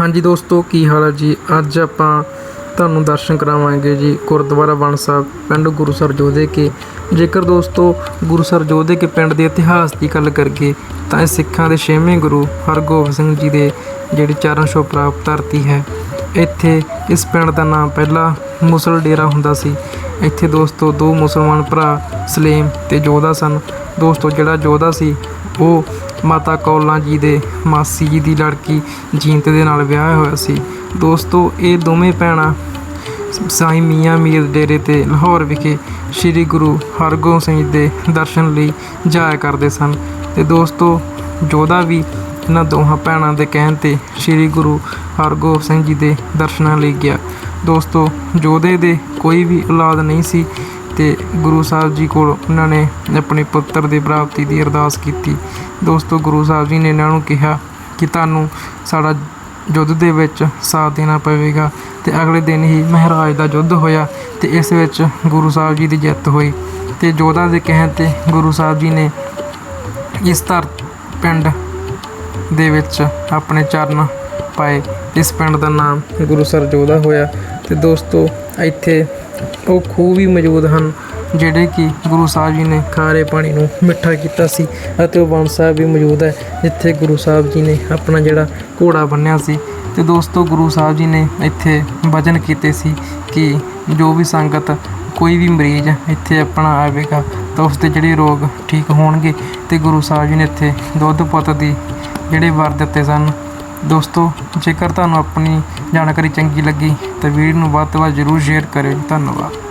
ਹਾਂਜੀ ਦੋਸਤੋ, ਕੀ ਹਾਲ ਹੈ ਜੀ? ਅੱਜ ਆਪਾਂ ਤੁਹਾਨੂੰ ਦਰਸ਼ਨ ਕਰਾਵਾਂਗੇ ਜੀ ਗੁਰਦੁਆਰਾ ਬਣ ਸਾਹਿਬ, ਪਿੰਡ ਗੁਰੂਸਰ ਜੋਧੇ ਕੇ। ਜੇਕਰ ਦੋਸਤੋ ਗੁਰੂਸਰ ਜੋਧੇ ਕੇ ਪਿੰਡ ਦੇ ਇਤਿਹਾਸ ਦੀ ਗੱਲ ਕਰੀਏ, ਤਾਂ ਇਹ ਸਿੱਖਾਂ ਦੇ ਛੇਵੇਂ ਗੁਰੂ ਹਰਗੋਬਿੰਦ ਸਿੰਘ ਜੀ ਦੇ ਜਿਹੜੀ ਚਰਨ ਛੋਹ ਪ੍ਰਾਪਤ ਧਰਤੀ ਹੈ। ਇੱਥੇ ਇਸ ਪਿੰਡ ਦਾ ਨਾਮ ਪਹਿਲਾਂ ਮੁਸਲ ਡੇਰਾ ਹੁੰਦਾ ਸੀ। ਇੱਥੇ ਦੋਸਤੋ, ਦੋ ਮੁਸਲਮਾਨ ਭਰਾ ਸਲੇਮ ਤੇ ਜੋਧਾ ਸਨ। ਦੋਸਤੋ, ਜਿਹੜਾ ਜੋਧਾ ਸੀ, ਉਹ ਮਾਤਾ ਕੌਲਾਂ ਜੀ ਦੇ ਮਾਸੀ ਜੀ ਦੀ ਲੜਕੀ ਜੀਨਤ ਦੇ ਨਾਲ ਵਿਆਹ ਹੋਇਆ ਸੀ। ਦੋਸਤੋ, ਇਹ ਦੋਵੇਂ ਭੈਣਾਂ ਸਾਈਂ ਮੀਆਂ ਮੀਰ ਡੇਰੇ ਤੇ ਲਾਹੌਰ ਵਿਖੇ ਸ੍ਰੀ ਗੁਰੂ ਹਰਗੋਬਿੰਦ ਸਿੰਘ ਜੀ ਦੇ ਦਰਸ਼ਨ ਲਈ ਜਾਇਆ ਕਰਦੇ ਸਨ ਤੇ ਦੋਸਤੋ, ਜੋਧਾ ਵੀ ਇਹਨਾਂ ਦੋਹਾਂ ਭੈਣਾਂ ਦੇ ਕਹਿਣ ਤੇ ਸ੍ਰੀ ਗੁਰੂ ਹਰਗੋਬਿੰਦ ਸਿੰਘ ਜੀ ਦੇ ਦਰਸ਼ਨਾਂ ਲਈ ਗਿਆ। ਦੋਸਤੋ, ਜੋਧੇ ਦੇ ਕੋਈ ਵੀ ਔਲਾਦ ਨਹੀਂ ਸੀ। ਤੇ ਗੁਰੂ ਸਾਹਿਬ ਜੀ ਕੋਲ ਉਹਨਾਂ ਨੇ ਆਪਣੇ ਪੁੱਤਰ ਦੀ ਪ੍ਰਾਪਤੀ ਦੀ ਅਰਦਾਸ ਕੀਤੀ। ਦੋਸਤੋ, ਗੁਰੂ ਸਾਹਿਬ ਜੀ ਨੇ ਇਹਨਾਂ ਨੂੰ ਕਿਹਾ ਕਿ ਤੁਹਾਨੂੰ ਸਾਡਾ ਯੁੱਧ ਦੇ ਵਿੱਚ ਸਾਥ ਦੇਣਾ ਪਵੇਗਾ ਤੇ ਅਗਲੇ ਦਿਨ ਹੀ ਮਹਾਰਾਜ ਦਾ ਯੁੱਧ ਹੋਇਆ ਤੇ ਇਸ ਵਿੱਚ ਗੁਰੂ ਸਾਹਿਬ ਜੀ ਦੀ ਜਿੱਤ ਹੋਈ। ਤੇ ਜੋਧਾ ਦੇ ਕਹਿਣ ਤੇ ਗੁਰੂ ਸਾਹਿਬ ਜੀ ਨੇ ਇਸ ਧਰ ਪਿੰਡ ਦੇ ਵਿੱਚ ਆਪਣੇ ਚਰਨ ਪਾਏ। ਇਸ ਪਿੰਡ ਦਾ ਨਾਮ ਗੁਰੂ ਸਰ ਜੋਧਾ ਹੋਇਆ ਤੇ ਦੋਸਤੋ, ਇੱਥੇ ਉਹ ਖੂਹ ਵੀ ਮੌਜੂਦ ਹਨ, ਜਿਹੜੇ ਕਿ ਗੁਰੂ ਸਾਹਿਬ ਜੀ ਨੇ ਖਾਰੇ ਪਾਣੀ ਨੂੰ ਮਿੱਠਾ ਕੀਤਾ ਸੀ ਅਤੇ ਉਹ ਵਣ ਸਾਹਿਬ ਵੀ ਮੌਜੂਦ ਹੈ, ਜਿੱਥੇ ਗੁਰੂ ਸਾਹਿਬ ਜੀ ਨੇ ਆਪਣਾ ਜਿਹੜਾ ਘੋੜਾ ਬੰਨਿਆ ਸੀ। ਤੇ ਦੋਸਤੋ, ਗੁਰੂ ਸਾਹਿਬ ਜੀ ਨੇ ਇੱਥੇ ਵਚਨ ਕੀਤੇ ਸੀ ਕਿ ਜੋ ਵੀ ਸੰਗਤ, ਕੋਈ ਵੀ ਮਰੀਜ਼ ਇੱਥੇ ਆਪਣਾ ਆਵੇਗਾ, ਤਾਂ ਉਸ ਦੇ ਜਿਹੜੇ ਰੋਗ ਠੀਕ ਹੋਣਗੇ। ਤੇ ਗੁਰੂ ਸਾਹਿਬ ਜੀ ਨੇ ਇੱਥੇ ਦੁੱਧ ਪੁੱਤ ਦੀ ਜਿਹੜੇ ਵਰ ਦਿੱਤੇ ਸਨ ਦੋਸਤੋ, ਜੇਕਰ ਤੁਹਾਨੂੰ ਆਪਣੀ ਜਾਣਕਾਰੀ ਚੰਗੀ ਲੱਗੀ, ਤਾਂ ਵੀਡੀਓ ਨੂੰ ਵੱਧ ਤੋਂ ਵੱਧ ਜ਼ਰੂਰ ਸ਼ੇਅਰ ਕਰਿਓ ਧੰਨਵਾਦ।